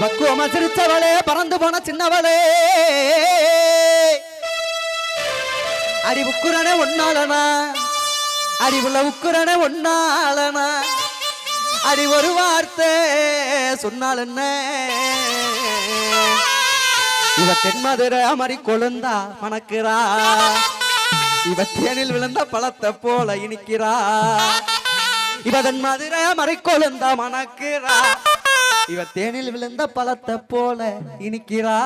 பக்குவமா சிரிச்சவளே பறந்து போன சின்னவளே. அடி உக்குரனே ஒன்னாலனா அடி உள்ள உக்குரனே ஒன்னாலனா அடி ஒரு வார்த்தை சொன்னால் என்ன? இவ தென்மதுரை அமரி கொழுந்தா மணக்கிறா. இவ தேனில் விழுந்த பழத்தை போல இனிக்கிறா. இவ தன் மதுரை அமரி கொழுந்தா மணக்கிறா. இவ தேனில் விழுந்த பழத்தை போல இனிக்கிறா.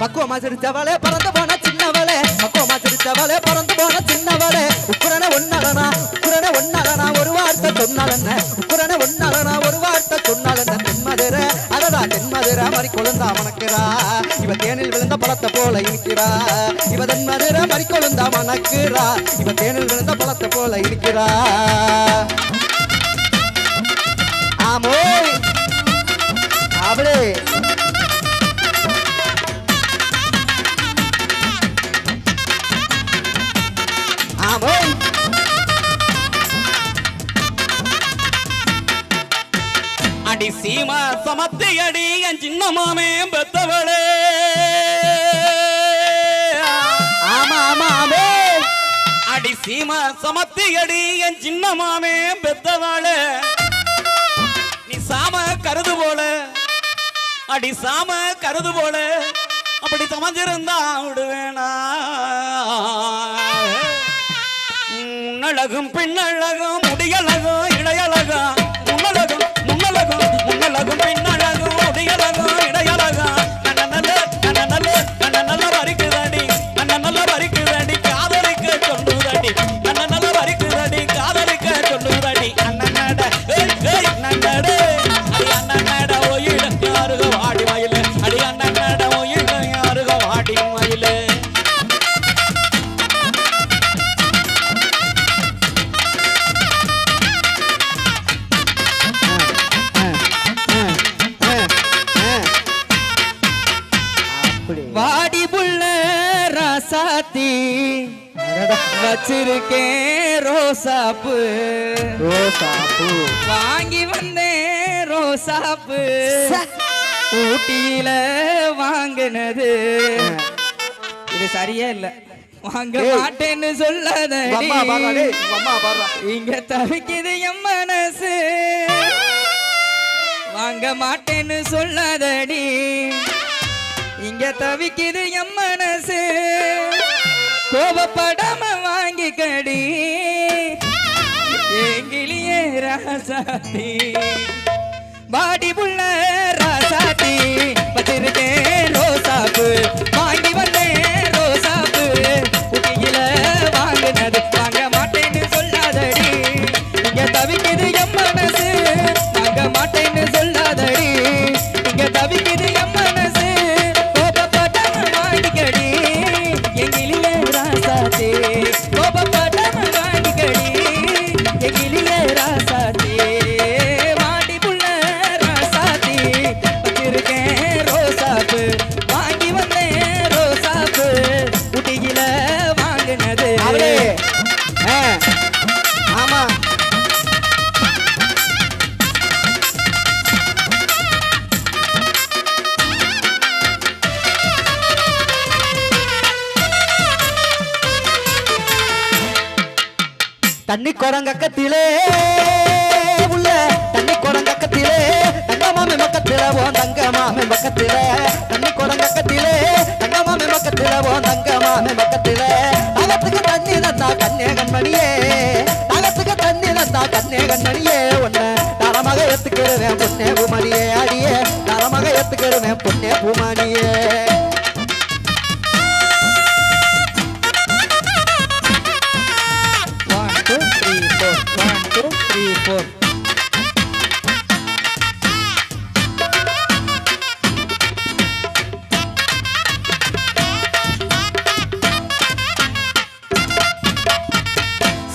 பக்குவமா சிரிச்சவளே பறந்து போன சின்னவளே. பக்குவமா சிரிச்சவளே பறந்து போன சின்னவளே. உக்குரன ஒன்னலனா உக்குரன ஒன்னலனா ஒரு வார்த்தை சொன்னாலன்ன? என்ன ஒன்னலனா ஒரு வார்த்தை சொன்னாலன்ன? என்ன அதடா அடடா மாதிரி கொழுந்தா மணக்கிறா. இவ தேனில் விழுந்த பழத்தை போல இனிக்கிறா. இவ தென்மதுரை மாதிரி கொழுந்தா மணக்கிறா. இவ தேனில் விழுந்த பழத்தை போல இருக்கிறா ஆமோ! அவளே ஆமோ அடி சீமா சமத்தி அடி என் சின்ன மாமே பெத்தவளே. ஆமா ஆமா ஆமே அடி சீமா சமத்தி அடி என் சின்ன மாமே பெத்தவளே. நீ சாம கருது போல. அடி சாம கருது போல அப்படி சமைஞ்சிருந்தா விடுவேனா. முன்னழகும் பின்னழகும் முடியழகும் இடையழகும் முன்னழகும் முன்னழகும் முன்னழகும் பின்னழகும். ராசாத்தி வச்சிருக்கேன் ரோசாப்பு. ரோசாப்பூ. வாங்கி வந்தேன் ரோசாப்பு. ஊட்டியில வாங்கினது. இது சரியா இல்ல. வாங்க. மாட்டேன்னு சொல்லாத இங்க தவிக்குது என் மனசு. வாங்க மாட்டேன்னு சொல்லாதடி. இங்க தவிக்குது மனசு கோவப்படாம வாங்கி கடி எங்கிலியே ராசாத்தி பாடி புள்ள குரங்கக்கத்திலே உள்ள தண்ணி குரங்கக்கத்திலே தங்க மாமி பக்கத்தில ஓ தங்க மாமி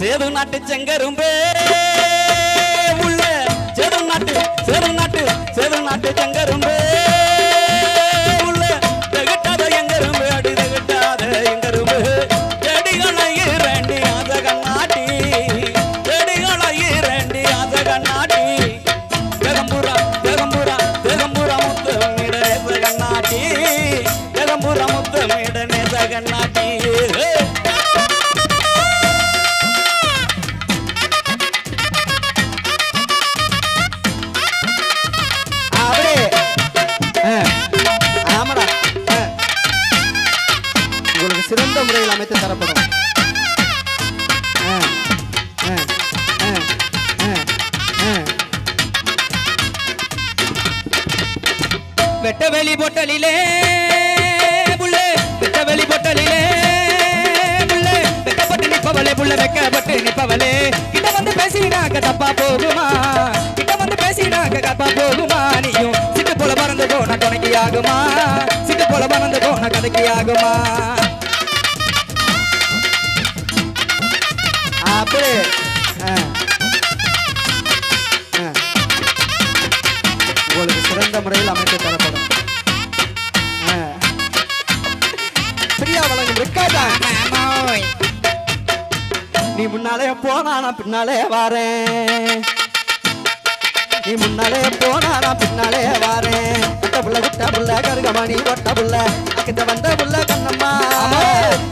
சேது நாட்டு செங்கரும்பே உள்ள சேது நாட்டு சேது நாட்டு சேது நாட்டு செங்கரும்பே போகுமா நீயும்? சிட்டு போல பறந்து போன துணைக்கு ஆகுமா சிட்டு போல பறந்து போன கதைக்கு ஆகுமா அப்படி. உங்களுக்கு சிறந்த முறையில் அமைத்து தரப்படும். பிரியா வழங்கும் ரெக்கார்டா நீ முன்னாலே போனா நான் பின்னாலே வாரேன். நீ முன்னாலே போனா நான் பின்னாலே வாரேன் விட்ட புள்ள விட்ட புள்ள கருகமணி ஒட்ட புள்ள. நாக்கிட்ட வந்த புள்ள கண்ணம்மா.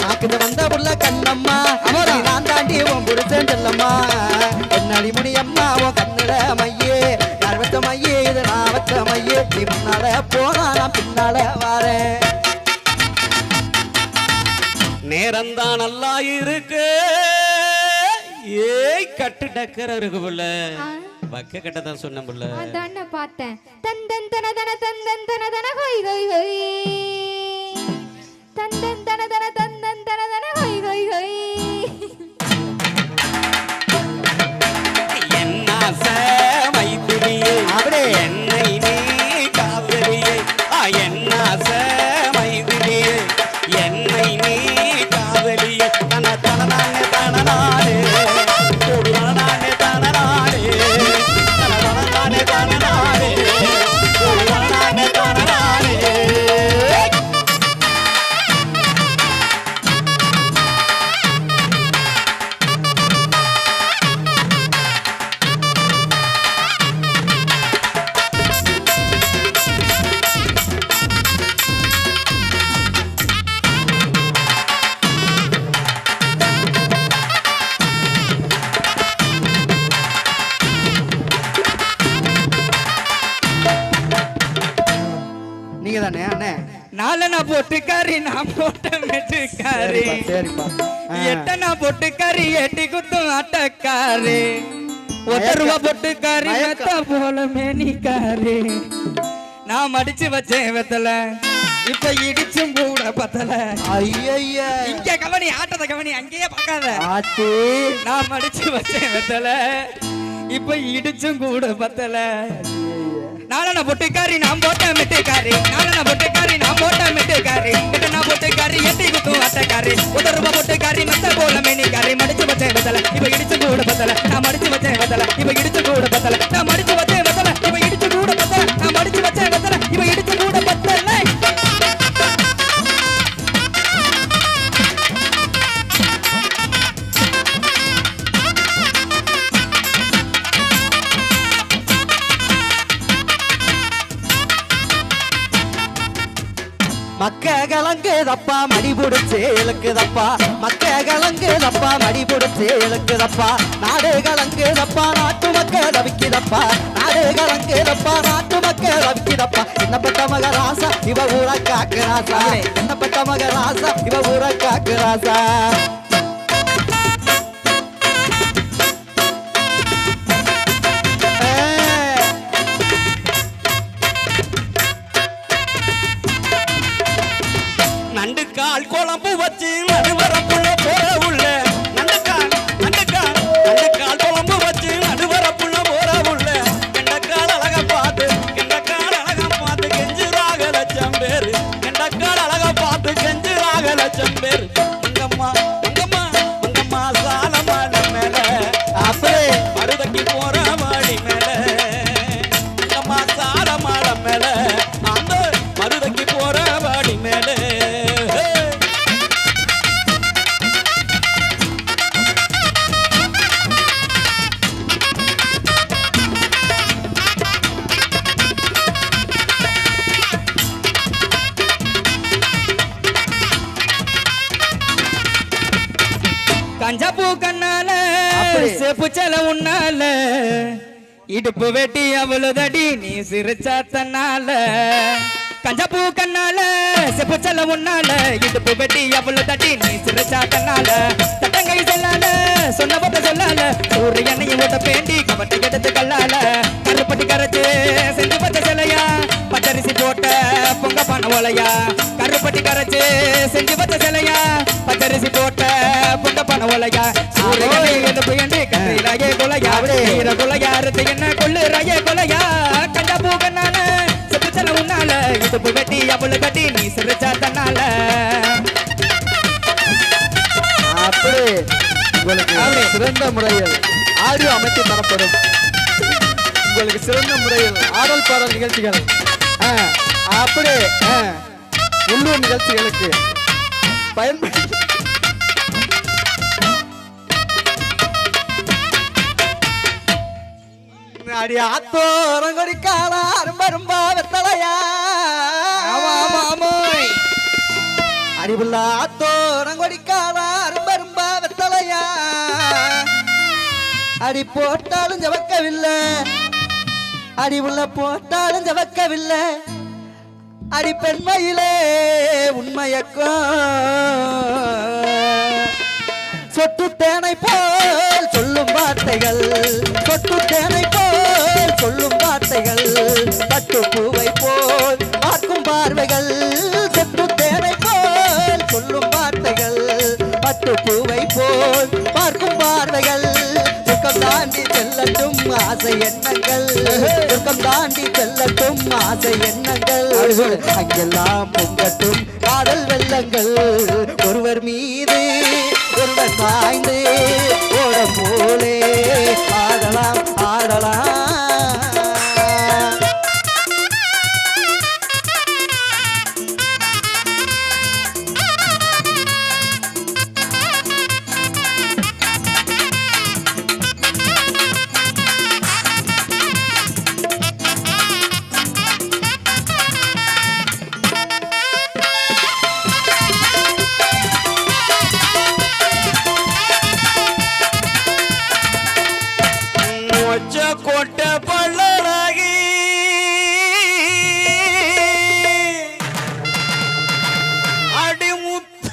நாக்கிட்ட வந்த புள்ள கண்ணம்மா. நான் தாண்டி உன் புருஷன் செல்லம்மா. என்னடி முடியம்மா உன் கண்ணுல மையே. வச்ச மையே? இது நான் வச்ச மையே. நீ முன்னாலே போனா நான் பின்னாலே வாரேன் நேரம்தான் நல்லா இருக்கு. ஏய் கட்டு டக்கர இருக்கு பக்க கட்ட தான் சொன்ன புள்ள. அதான் பார்த்தேன். தந்தன் தன தன தந்தன் தன தன ஹொய் ஹொய் ஹொய் தந்தன் தன தன தந்தன் தன தன ஹொய் ஹொய் ஹொய் மெட்டுக்காரி சரிப்பா சரிப்பா. ஆ. எட்டனா போட்டுக்காரி எட்டி குத்தும் ஆட்டக்காரி ஒத்த ரூபா போட்டுக்காரி மெத்த போல மேனிக்காரி. நான் மடிச்சு வச்சேன் வெத்தல. இப்ப இடிச்சும் கூட பத்தல. ஐயய்ய. இங்க கவனி ஆட்டத கவனி அங்கேயே பார்க்காத. ஆத்தி நான் மடிச்சு வச்சேன் வெத்தல. இப்ப இடிச்சும் கூட பத்தல. நாலன பொட்டுக்காரி நான் போட்ட மெட்டுக்காரி. நாலன பொட்டுக்காரி நான் போட்ட மெட்டுக்காரி. எட்டனா பொட்டுக்காரி எட்டி குத்தும் அட்டக்காரி உத ரூபா பொட்டுக்காரி மெத்த போல மேனிக்காரி. மடிச்சு வச்சேன் வெத்தல இப்ப இடிச்சு கூட பத்தல. நான் மடிச்சு வச்சேன் வெத்தல இப்ப இடிச்சு கூட பத்தல. நான் மடிச்சு வச்சேன் வெத்தல இப்ப இடிச்சு கூட பத்தல. நான் மடிச்சு வச்சேன் வெத்தல இப்ப மக்க கலங்குதப்பா மடி புடிச்சு இழுக்குதப்பா. மக்க கலங்குதப்பா மடி புடிச்சு இழுக்குதப்பா. நாடு கலங்குதப்பா நாட்டு மக்க தவிக்குதப்பா. நாடு கலங்குதப்பா நாட்டு மக்க தவிக்குதப்பா. என்னப்பட்ட மகராசா இவ ஊர காக்குறாசா என்னப்பட்ட மகராசா இவ ஊர காக்குறாசா ஏய். உன்னால. இடுப்பு வெட்டி அவ்வளவு தட்டி நீ சிரிச்சா தன்னால தட்டங்கை செல்லால சொன்ன பத்த சொல்லால சூரியனை ஊட்ட பேண்டி கவட்டை எடுத்து கல்லால. கருப்பட்டி கரைச்சு செஞ்சு பத்த சிலையா? பச்சரிசி போட்ட பொங்க பான ஓலையா? கருப்பட்டி கரைச்சு செஞ்சு பத்த சிலையா? பச்சரிசி போட்ட சிறந்த முறையில் ஆடியோ அமைத்து தரப்படும். உங்களுக்கு சிறந்த முறையில் ஆடல் பாடல் நிகழ்ச்சிகள் ஆ, அப்படி ஆ, உள்ளூர் நிகழ்ச்சிகளுக்கு பயன்படுத்தி அடி ஆத்தோரங்கொடி காலா அரும்ப அரும்ப வெத்தலையா? ஆமா ஆமா அடிபுள்ள ஆத்தோரங்கொடி அடி போட்டாலும் ஜவக்கவில்லை. அடி உள்ள போட்டாலும் ஜவக்கவில்லை. அடி பெண்மையிலே உண்மையக்கம் சொட்டு தேனை போல் சொல்லும் வார்த்தைகள் சொட்டு தேனை போல் சொல்லும் வார்த்தைகள் பட்டு பூவை போல் பார்க்கும் பார்வைகள் சொட்டு தேனை போல் சொல்லும் வார்த்தைகள் பட்டு பூவை போல் பார்க்கும் பார்வைகள். தாண்டி செல்லட்டும் ஆசை எண்ணங்கள். துக்கம் தாண்டி செல்லட்டும் ஆசை எண்ணங்கள். அங்கெல்லாம் பொங்கட்டும் காதல் வெள்ளங்கள். ஒருவர் மீது ஒருவர் சாய்ந்து கொட்ட பள்ளலாகி அடிமுத்து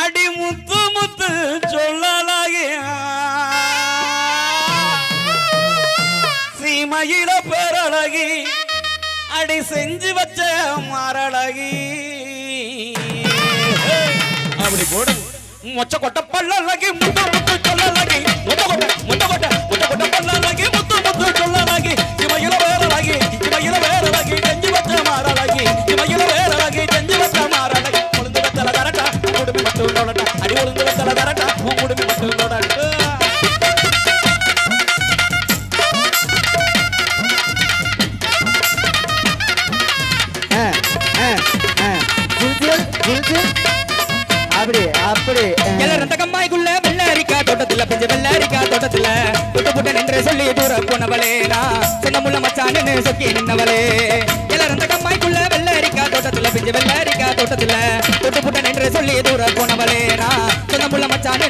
அடிமுத்து முத்து சொல்லலாகி. சீமையில பேரழகி அடி செஞ்சு வச்ச மாரழகி. அப்படி போடு. மொச்ச கொட்ட பள்ளலகி முத்து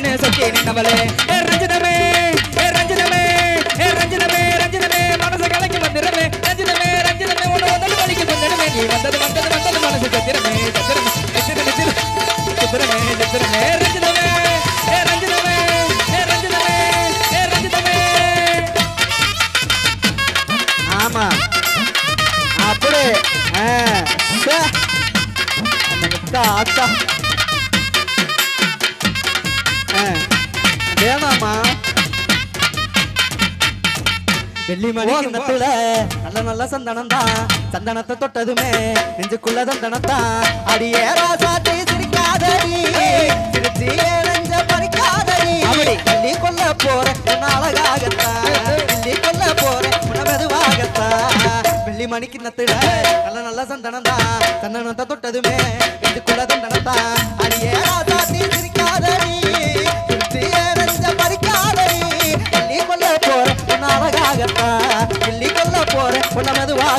சொந்தமுள்ள மச்சான்னு நின்னவளே ஏ ரஞ்சிதமே ஏ ரஞ்சிதமே ஏ ரஞ்சிதமே ரஞ்சிதமே மனசு கலக்கி வந்துடுமே ரஞ்சிதமே ரஞ்சிதமே உன முதல் வலிக்கு வந்துடுமே நீ வந்தது வந்தது வந்தது மனசு சத்திரமே சத்திரமே சத்திரமே சித்திரமே சித்திரமே ரஞ்சிதமே ஏ ரஞ்சிதமே ஏ ரஞ்சிதமே ஏ ரஞ்சிதமே ஆமா. அப்படி ஆ. அத்தா. வெள்ளி மணி கிண்ணத்துல நல்ல நல்ல சந்தனம் தான். சந்தனத்தை தொட்டதுமே நெஞ்சுக்குள்ள சந்தனம் தான். அடியே ராசாத்தி சிரிக்காதடி. சிரிச்சி நெஞ்ச பறிக்காதடி. வெள்ளி கொல்ல போற உன் அழகாகத்தான். வெள்ளி கொல்ல போற உன மெதுவாகத்தான். வெள்ளி மணி கிண்ணத்துல நல்ல நல்ல சந்தனம் தான். சந்தனத்தை தொட்டதுமே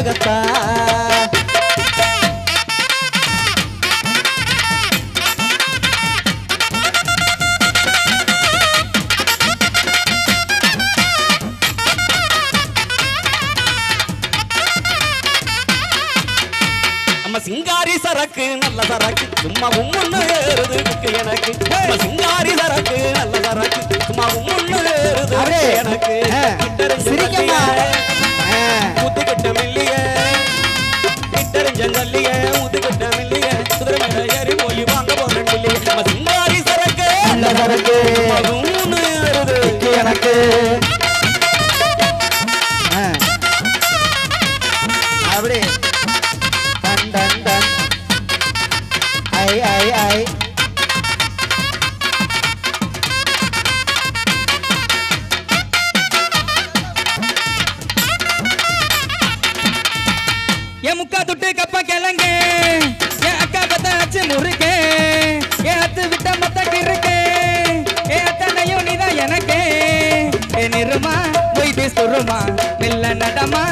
மெதுவாகத்தான் வருமா மெல்ல நடமா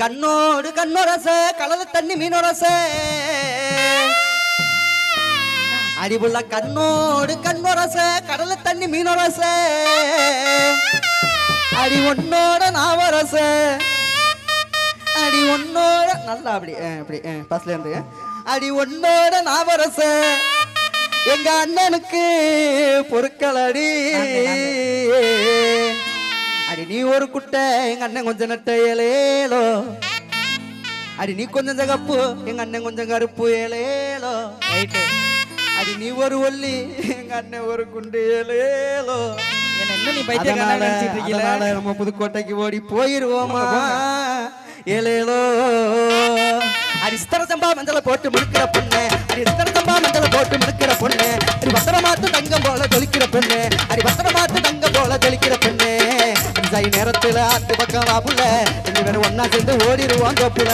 கண்ணோடு கண்ணொரச கலந்து தண்ணி மீனொரச. அடிபுள்ள கண்ணோடு கண்ணொரச கடல தண்ணி மீனொரச. அடி உன்னோட நாவரச. அடி உன்னோட நல்லா அப்படி ஆ, அப்படி பஸ்ல இருந்து. அடி உன்னோட நாவரச. எங்க அண்ணனுக்கு பொருட்கள் அடி நீ ஒரு குட்டை எங்க அண்ணன் கொஞ்சம் நட்ட ஏலேலோ. அடி நீ கொஞ்சம் சிகப்பு எங்க அண்ணன் கொஞ்சம் கருப்பு ஏலேலோ. ரைட்டு அடி நீ ஒரு ஒல்லி எங்க அண்ணன் ஒரு குண்டு ஏலேலோ. அதனால நம்ம புதுக்கோட்டைக்கு ஓடி போயிருவோமா? ஏலேலோ. அடி சித்தர சம்பா மஞ்சள போட்டு முடுக்கிற பொண்ணு. அடி சித்தர சம்பா மஞ்சள போட்டு முடுக்கிற பொண்ணு. அடி பத்திரமாத்து தங்கம் போல தொலிக்கிற பொண்ணு. அடி பத்திரமாத்து தங்கம் போல தொலிக்கிற சை நேரத்துல ஆத்து பக்கம் வாப்புல ரெண்டு பேரும் ஒன்னா சேர்ந்து ஓடிடுவான் தொப்புல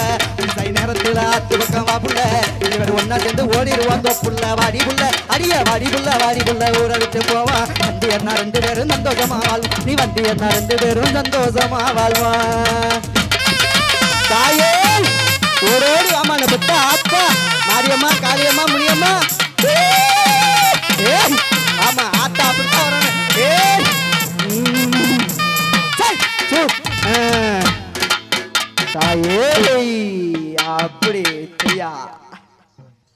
சை நேரத்துல ஆத்து பக்கம் வாப்புல ரெண்டு பேரும் ஒன்னா சேர்ந்து ஓடிடுவான் தொப்புள்ள. வாடி புள்ள அடிய வாடி புள்ள வாடி புள்ள. ஊரை விட்டு போவா. வண்டி என்ன ரெண்டு பேரும் சந்தோஷமா வாழ்வோம். நீ வண்டி என்ன ரெண்டு பேரும் சந்தோஷமா வாழ்வா தாயே ஒரோடி ஆமான பத்தா அப்பா. மாரியம்மா காளியம்மா முனியம்மா. ஏ ஆமா ஆத்தா அப்படித்தான் வரானே ஏ தாயே அப்படி தெரியா